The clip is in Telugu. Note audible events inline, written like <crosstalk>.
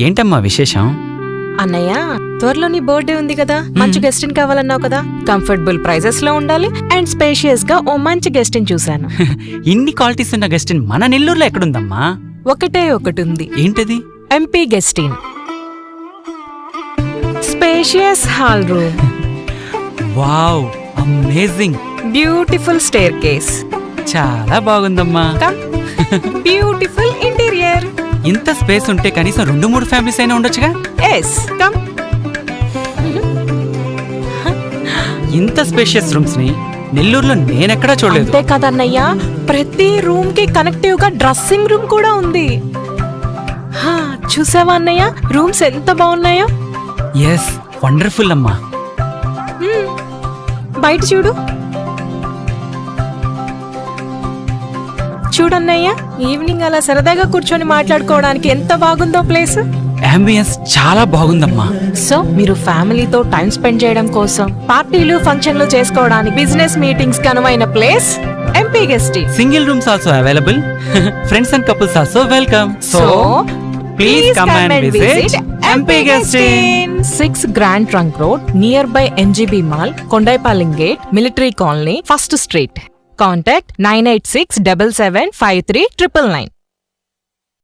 ఏంటమ్మా విశేషం? అన్నయ్య త్వరలో నీ బర్త్డే ఉంది కదా. మంచి గెస్ట్ కావాలన్నావు కదా. కంఫర్టబుల్ ప్రైజెస్లో ఉండాలి అండ్ స్పేషియస్గా ఓ మంచి గెస్ట్ చూసాను <laughs> ఇన్ని క్వాలిటీస్ ఉన్న గెస్ట్ మన నెల్లూరులో ఎక్కడుందమ్మా? ఒకటే ఒకటి ఉంది ఏంటది? MP guest inn. Spacious hall room. <laughs> Wow amazing. Beautiful staircase చాలా బాగుందమ్మా. <laughs> బ్యూటిఫుల్ ఇంత స్పేస్ ఉంటే కనీసం రెండు మూడు ఫ్యామిలీస్ అయినా ఉండొచ్చుగా? ఎస్ కమ్ ఇంత స్పేషియస్ రూమ్స్ని నెల్లూరులో నేనెక్కడా చూడలేదు. అంతే కదన్నయ్య ప్రతి రూమ్కి కనెక్టివ్గా డ్రెస్సింగ్ రూమ్ కూడా ఉంది. హా, చూసావా అన్నయ్య? రూమ్స్ ఎంత బాగున్నాయో? ఎస్ వండర్ఫుల్ అమ్మా. మ్మ్. బయట చూడు. చూడన్నయ్య ఈవినింగ్ అలా సరదాగా కూర్చొని మాట్లాడుకోవడానికి ఎంత బాగుందో ప్లేస్ అంబియన్స్ చాలా బాగుందమ్మా. సో మీరు ఫ్యామిలీతో టైం స్పెండ్ చేయడం కోసం పార్టీలు ఫంక్షన్లు చేసుకోవడానికి business meetings కనుమైన place MP guest single rooms also available friends and couples also welcome so please come and visit MP guest six grand trunk road nearby NGB mall Kondaipalem gate military colony first street Contact 986